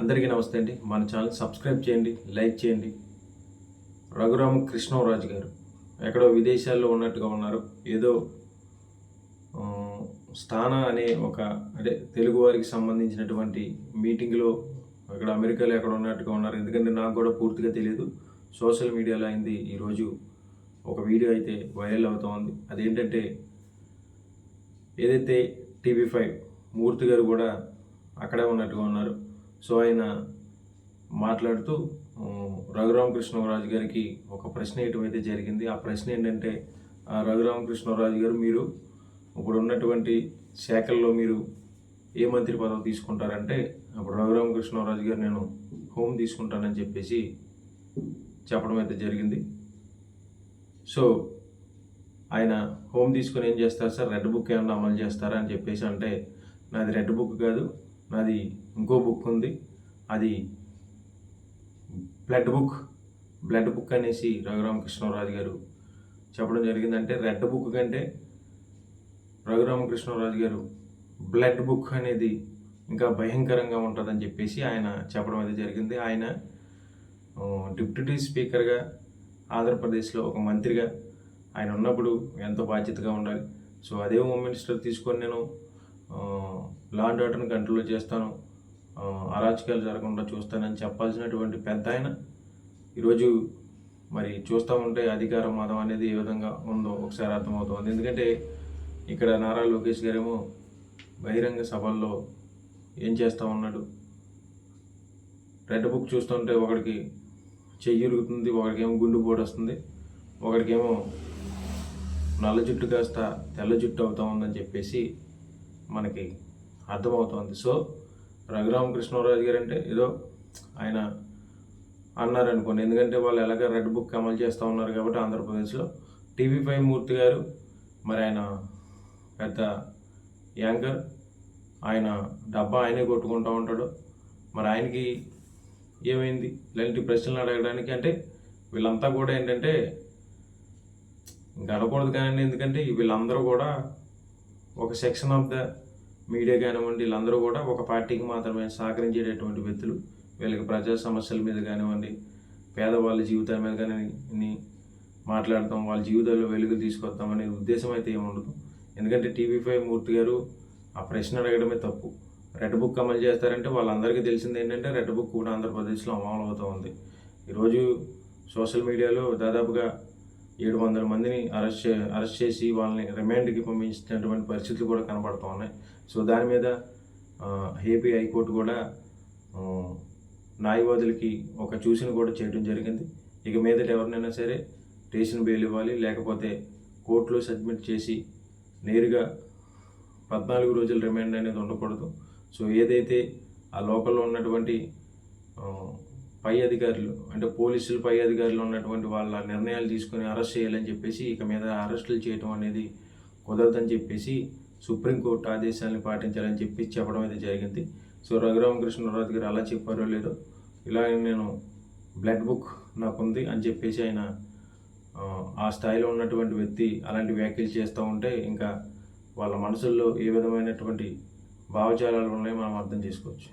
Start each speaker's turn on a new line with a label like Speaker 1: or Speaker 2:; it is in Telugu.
Speaker 1: అందరికీ నమస్తే అండి. మన ఛానల్ సబ్స్క్రైబ్ చేయండి లైక్ చేయండి. రఘురామ కృష్ణరాజు గారు ఎక్కడో విదేశాల్లో ఉన్నట్టుగా ఉన్నారు. ఏదో స్థాన అనే ఒక అంటే తెలుగు వారికి సంబంధించినటువంటి మీటింగ్లో ఇక్కడ అమెరికాలో ఎక్కడ ఉన్నట్టుగా ఉన్నారు. ఎందుకంటే నాకు కూడా పూర్తిగా తెలియదు సోషల్ మీడియాలో అయింది ఈరోజు ఒక వీడియో అయితే వైరల్ అవుతోంది. అదేంటంటే ఏదైతే టీవీ ఫైవ్ మూర్తి గారు కూడా అక్కడే ఉన్నట్టుగా ఉన్నారు. సో ఆయన మాట్లాడుతూ ఆ, రఘురామకృష్ణరాజు గారికి ఒక ప్రశ్న ఏటమైతే జరిగింది. ఆ ప్రశ్న ఏంటంటే ఆ, రఘురామకృష్ణరాజు గారు మీరు ఇప్పుడు ఉన్నటువంటి శాఖల్లో మీరు ఏ మంత్రి పదవి తీసుకుంటారంటే అప్పుడు రఘురామకృష్ణరాజు గారు నేను హోమ్ తీసుకుంటానని చెప్పేసి చెప్పడం అయితే జరిగింది. సో ఆయన హోమ్ తీసుకుని ఏం చేస్తారు సార్? రెడ్ బుక్ ఏమన్నా అమలు చేస్తారా? అని చెప్పేసి అంటే నాది రెడ్ బుక్ కాదు. నాది ఇంకో బుక్ ఉంది. అది బ్లడ్ బుక్. బ్లడ్ బుక్ అనేసి రఘురామకృష్ణరాజు గారు చెప్పడం జరిగింది అంటే రెడ్ బుక్ కంటే రఘురామకృష్ణరాజు గారు బ్లడ్ బుక్ అనేది ఇంకా భయంకరంగా ఉంటుందని చెప్పేసి ఆయన చెప్పడం అయితే జరిగింది. ఆయన డిప్యూటీ స్పీకర్గా ఆంధ్రప్రదేశ్లో ఒక మంత్రిగా ఆయన ఉన్నప్పుడు ఎంతో బాధ్యతగా ఉండాలి. సో అదే హోమ్ మినిస్టర్ తీసుకొని నేను లాండ్ ఆర్డర్ని కంట్రోల్ చేస్తాను. అరాచకాలు జరగకుండా చూస్తానని చెప్పాల్సినటువంటి పెద్ద ఆయన. ఈరోజు మరి చూస్తూ ఉంటే అధికార మతం అనేది ఏ విధంగా ఉందో ఒకసారి అర్థమవుతుంది. ఎందుకంటే ఇక్కడ నారా లోకేష్ గారేమో బహిరంగ సభల్లో ఏం చేస్తూ ఉన్నాడు? రెడ్ బుక్ చూస్తుంటే ఒకడికి చెయ్యి ఉరుగుతుంది ఒకడికేమో గుండు పోటు వస్తుంది ఒకడికేమో నల్ల జుట్టు కాస్త తెల్ల జుట్టు అవుతా ఉందని చెప్పేసి మనకి అర్థమవుతోంది. సో రఘురామకృష్ణరాజు గారు అంటే ఏదో ఆయన అన్నారనుకోండి. ఎందుకంటే వాళ్ళు ఎలాగ రెడ్ బుక్ అమలు చేస్తూ ఉన్నారు కాబట్టి ఆంధ్రప్రదేశ్లో. టీవీ ఫైవ్ మూర్తి గారు మరి ఆయన పెద్ద యాంకర్ ఆయన డబ్బా ఆయనే కొట్టుకుంటూ ఉంటాడు. మరి ఆయనకి ఏమైంది? ఇలాంటి ప్రశ్నలు అడగడానికి అంటే వీళ్ళంతా కూడా ఏంటంటే ఇంకా కానీ ఎందుకంటే వీళ్ళందరూ కూడా ఒక సెక్షన్ ఆఫ్ ద మీడియా కానివ్వండి వీళ్ళందరూ కూడా ఒక పార్టీకి మాత్రమే సహకరించేటటువంటి వ్యక్తులు. వీళ్ళకి ప్రజా సమస్యల మీద కానివ్వండి పేదవాళ్ళ జీవితాల మీద కానీ మాట్లాడతాం వాళ్ళ జీవితాల్లో వెలుగు తీసుకొస్తాం అనే ఉద్దేశం అయితే ఏముండదు ఎందుకంటే టీవీ ఫైవ్ మూర్తి గారు ఆ ప్రశ్న అడగడమే తప్పు. రెడ్ బుక్ అమలు చేస్తారంటే వాళ్ళందరికీ తెలిసింది ఏంటంటే రెడ్ బుక్ కూడా ఆంధ్రప్రదేశ్లో అమలు అవుతూ ఉంది. ఈరోజు సోషల్ మీడియాలో దాదాపుగా ఏడు వందల మందిని అరెస్ట్ చే అరెస్ట్ చేసి వాళ్ళని రిమాండ్కి పంపించినటువంటి పరిస్థితులు కూడా కనబడుతూ ఉన్నాయి. సో దాని మీద ఏపీ హైకోర్టు కూడా న్యాయవాదులకి ఒక చూసిన కూడా చేయడం జరిగింది. ఇక మీదట ఎవరినైనా సరే స్టేషన్ బెయిల్ ఇవ్వాలి లేకపోతే కోర్టులో సబ్మిట్ చేసి నేరుగా పద్నాలుగు రోజుల రిమాండ్ అనేది ఉండకూడదు. సో ఏదైతే ఆ లోకల్లో ఉన్నటువంటి పై అధికారులు అంటే పోలీసులు పై అధికారులు ఉన్నటువంటి వాళ్ళ నిర్ణయాలు తీసుకొని అరెస్ట్ చేయాలని చెప్పేసి ఇక మీద అరెస్టులు చేయటం అనేది కుదరదని చెప్పేసి సుప్రీంకోర్టు ఆదేశాలను పాటించాలని చెప్పి చెప్పడం అయితే జరిగింది. సో రఘురామకృష్ణరాజు గారు అలా చెప్పారో లేదో ఇలా నేను బ్లడ్ బుక్ నాకుంది అని చెప్పేసి ఆయన ఆ, ఆ స్థాయిలో ఉన్నటువంటి వ్యక్తి అలాంటి వ్యాఖ్యలు చేస్తూ ఉంటే ఇంకా వాళ్ళ మనసుల్లో ఏ విధమైనటువంటి భావజాలాలు ఉన్నాయో మనం అర్థం చేసుకోవచ్చు.